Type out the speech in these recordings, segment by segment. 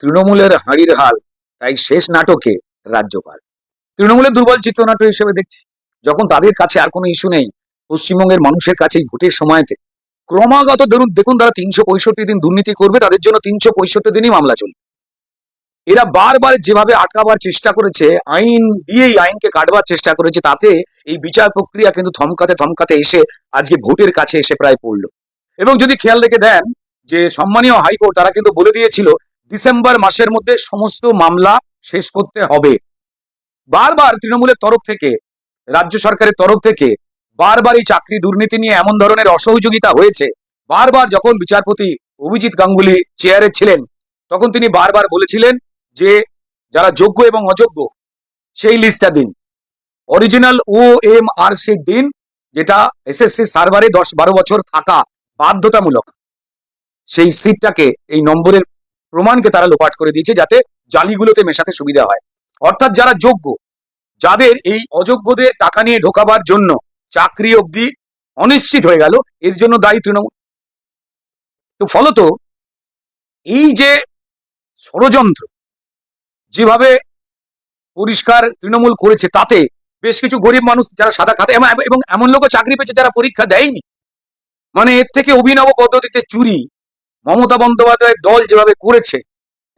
তৃণমূলের হাঁড়ির হাল, তাই শেষ নাটকে রাজ্যপাল। তৃণমূলের দুর্বল চিত্রনাট্য হিসেবে দেখছি। যখন তাদের কাছে আর কোনো ইস্যু নেই, পশ্চিমবঙ্গের মানুষের কাছে ভোটের সময়তে। ক্রমাগত ধরুন, দেখুন তারা তিনশো পঁয়ষট্টি দিন দুর্নীতি করবে, তাদের জন্য তিনশো পঁয়ষট্টি দিনই মামলা চলবে। এরা বারবার যেভাবে আটকাবার চেষ্টা করেছে, আইন দিয়েই আইনকে কাটবার চেষ্টা করেছে, তাতে এই বিচার প্রক্রিয়া কিন্তু থমকাতে থমকাতে এসে আজকে ভোটের কাছে এসে প্রায় পড়ল। এবং যদি খেয়াল রেখে দেন, যে সম্মানীয় হাইকোর্ট, তারা কিন্তু বলে দিয়েছিল ডিসেম্বর মাসের মধ্যে সমস্ত মামলা শেষ করতে হবে। বারবার তৃণমূলের তরফ থেকে, রাজ্য সরকারের তরফ থেকে বারবার এই চাকরি দুর্নীতি নিয়ে এমন ধরনের অসহযোগিতা হয়েছে। বারবার যখন বিচারপতি অভিজিৎ গাঙ্গুলি চেয়ারে ছিলেন, তখন তিনি বারবার বলেছিলেন যে যারা যোগ্য এবং অযোগ্য, সেই লিস্টটা দিন। Original O M R C দিন, যেটা এসএসসি সার্ভারে দশ বারো বছর থাকা বাধ্যতামূলক। সেই সিটটাকে এই নম্বরের প্রমাণকে তারা লোপাট করে দিয়েছে যাতে জালিগুলোতে মেশাতে সুবিধা হয়। অর্থাৎ যারা যোগ্য, যাদের এই অযোগ্যদের টাকা নিয়ে ঢোকাবার জন্য চাকরি অবধি অনিশ্চিত হয়ে গেল, এর জন্য দায়ী তৃণমূল। তো ফলত এই যে ষড়যন্ত্র যেভাবে পরিষ্কার তৃণমূল করেছে, তাতে বেশ কিছু গরিব মানুষ যারা সাদা খাতে এবং এমন লোকও চাকরি পেয়েছে যারা পরীক্ষা দেয়নি। মানে এর থেকে অভিনব পদ্ধতিতে চুরি মমতা বন্দ্যোপাধ্যায়ের দল যেভাবে করেছে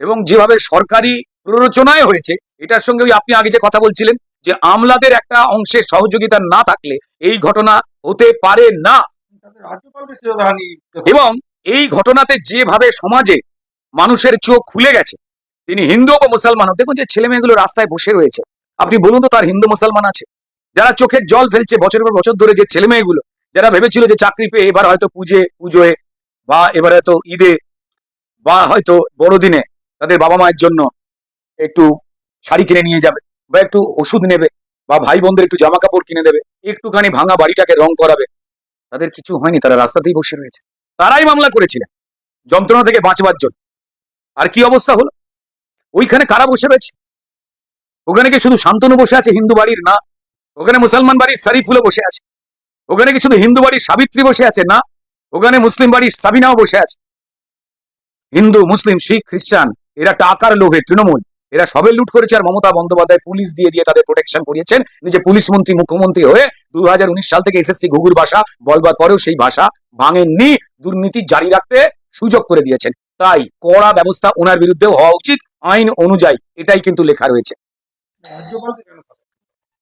এবং যেভাবে সরকারি প্ররোচনায় হয়েছে এটার সঙ্গে আপনি আগে যে কথা বলছিলেন যে আমলাদের একটা অংশের সহযোগিতা না থাকলে এই ঘটনা হতে পারে না। এবং এই ঘটনাতে যেভাবে সমাজে মানুষের চোখ খুলে গেছে তিনি হিন্দু বা মুসলমান দেখুন যে ছেলে মেয়েগুলো রাস্তায় বসে রয়েছে। আপনি বলুন তো তার হিন্দু মুসলমান আছে। যারা চোখের জল ফেলছে বছরের পর বছর ধরে যে ছেলে মেয়েগুলো যারা ভেবেছিল যে চাকরি পেয়ে এবার হয়তো পুজে পুজোয় বা এবারে হয়তো ঈদে বা হয়তো বড়দিনে তাদের বাবা মায়ের জন্য একটু শাড়ি কিনে নিয়ে যাবে বা একটু ওষুধ নেবে বা ভাই বোনদের একটু জামা কাপড় কিনে দেবে, একটুখানি ভাঙা বাড়িটাকে রং করাবে, তাদের কিছু হয়নি, তারা রাস্তাতেই বসে রয়েছে। তারাই মামলা করেছিলেন, যন্ত্রণা থেকে বাঁচবার জন্য। আর কি অবস্থা হলো? ওইখানে কারা বসে রয়েছে? ওখানে কি শুধু শান্তনু বসে আছে হিন্দু বাড়ির, না? ওখানে মুসলমান বাড়ির শরীফুলও বসে আছে। ওখানে কি শুধু হিন্দু বাড়ির সাবিত্রী বসে আছে, না? ওখানে মুসলিম বাড়ির সাবিনাও বসে আছে। হিন্দু, মুসলিম, শিখ, খ্রিস্টান, এরা টাকার লোভে তৃণমূল। এরা সবে লুট করেছে আর মমতা বন্দ্যোপাধ্যায় পুলিশ দিয়ে দিয়ে তাদের প্রোটেকশন করিয়েছেন। নিজে পুলিশ মন্ত্রী, মুখ্যমন্ত্রী হয়ে দুহাজার উনিশ সাল থেকে এসএসসি ঘুঘুর ভাষা বলবার পরেও সেই ভাষা ভাঙেননি, দুর্নীতি জারি রাখতে সুযোগ করে দিয়েছেন। তাই কড়া ব্যবস্থা ওনার বিরুদ্ধেও হওয়া উচিত, আইন অনুযায়ী। এটাই কিন্তু লেখা রয়েছে?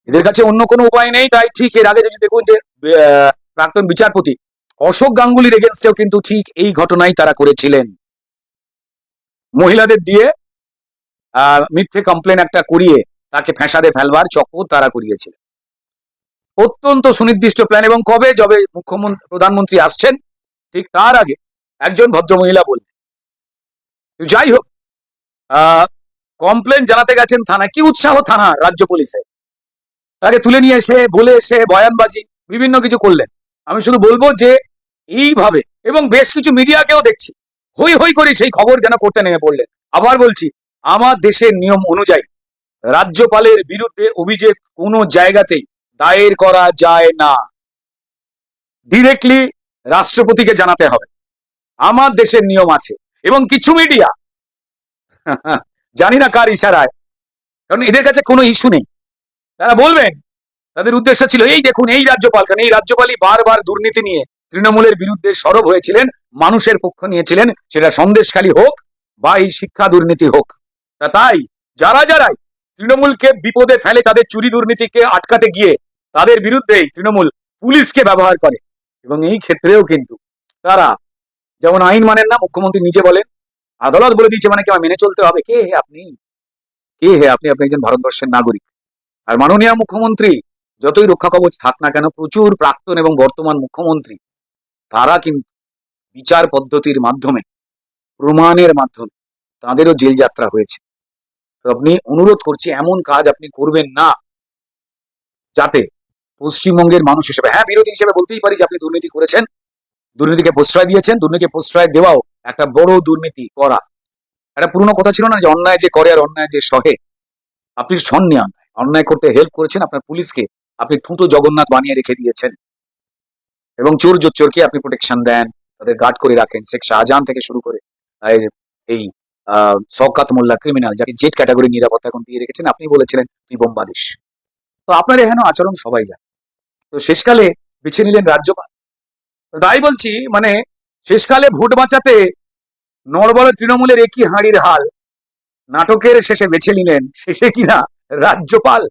এদের কাছে অন্য কোনো উপায় নেই, তাই ঠিক এর আগে যদি দেখুন যে প্রাক্তন বিচারপতি অশোক গাঙ্গুলির এগেনস্টেও কিন্তু ঠিক এই ঘটনাই তারা করেছিলেন। মহিলাদের দিয়ে মিথ্যে কমপ্লেন একটা করিয়ে তাকে ফ্যাসাদে ফেলবার চক্র তারা করিয়েছিলেন। অত্যন্ত সুনির্দিষ্ট প্ল্যান এবং কবে যবে মুখ্যমন্ত্রী, প্রধানমন্ত্রী আসছেন, ঠিক তার আগে একজন ভদ্র মহিলা বললেন যাই হোক কমপ্লেন জানাতে গেছেন থানায়, কি উৎসাহ থানা, রাজ্য পুলিশের তাকে তুলে নিয়ে এসে, বলে এসে, বয়ানবাজি, বিভিন্ন কিছু করলেন। আমি শুধু বলব যে এইভাবে, এবং বেশ কিছু মিডিয়াকেও দেখছি। হই হই করে সেই খবর যেন করতে নেমে পড়লেন। আবার বলছি, আমার দেশের নিয়ম অনুযায়ী রাজ্যপালের বিরুদ্ধে অভিযোগ কোনো জায়গাতেই দায়ের করা যায় না। ডিরেক্টলি রাষ্ট্রপতিকে জানাতে হবে। আমার দেশের নিয়ম আছে, এবং কিছু মিডিয়া, জানি না কার ইশারায়, কারণ এদের কাছে কোনো ইস্যু নেই। তারা বলবেন, তাদের উদ্দেশ্য ছিল, এই দেখুন, এই রাজ্যপাল, কারণ এই রাজ্যপালই বারবার দুর্নীতি নিয়ে তৃণমূলের বিরুদ্ধে সরব হয়েছিলেন, মানুষের পক্ষ নিয়েছিলেন, সেটা সন্দেশখালী হোক বা এই শিক্ষা দুর্নীতি হোক। তা তাই, যারা যারাই তৃণমূলকে বিপদে ফেলে, তাদের চুরি দুর্নীতিকে আটকাতে গিয়ে তাদের বিরুদ্ধেই তৃণমূল পুলিশকে ব্যবহার করে। এবং এই ক্ষেত্রেও কিন্তু তারা যেমন আইন মানেন না, মুখ্যমন্ত্রী নিজে বলেন, আদালত বলে দিয়েছে মানে কি মেনে চলতে হবে। কে হে আপনি? কে হে আপনি? আপনি একজন ভারতবর্ষের নাগরিক। আর মাননীয় মুখ্যমন্ত্রী, যতই রক্ষা কবচ থাক না কেন, প্রচুর প্রাক্তন এবং বর্তমান মুখ্যমন্ত্রী তারা কিন্তু বিচার পদ্ধতির মাধ্যমে, প্রমাণের মাধ্যমে তাদেরও জেল যাত্রা হয়েছে। তো আপনি অনুরোধ করছি, এমন কাজ আপনি করবেন না। যাতে পশ্চিমবঙ্গের মানুষ হিসেবে হ্যাঁ বিরোধী হিসেবে বলতেই পারি যে আপনি দুর্নীতি করেছেন। দুর্নীতিকে প্রশ্রয় দিয়েছেন, দুর্নীতিকে প্রশ্রয় দেওয়াও একটা বড় দুর্নীতি করা। একটা পুরনো কথা ছিল না যে অন্যায় যে করে আর অন্যায় যে সহে। আপনি শননি অন্যায় অন্যায় করতে হেল্প করেছেন, আপনার পুলিশকে আপনি ঠুঁটো জগন্নাথ বানিয়ে রেখে দিয়েছেন। এবং চোর চোরকে আপনি প্রোটেকশন দেন, তাদের গার্ড করে রাখেন। শেখ শাহজাহান থেকে শুরু করে এই শওকাত মোল্লা ক্রিমিনাল যাকে জেট ক্যাটাগরি নিরাপত্তা এখন দিয়ে রেখেছেন, আপনি বলেছিলেন, তুই বোম্বাদিস তো আপনার এখানে আচরণ সবাই জানে। তো শেষকালে বেছে নিলেন রাজ্যপাল। তাই বলছি মানে শেষকালে ভোট বাঁচাতে নড়বড় তৃণমূলের একই হাঁড়ির হাল, নাটকের শেষে বেছে নিলেন, শেষে কিনা রাজ্যপাল।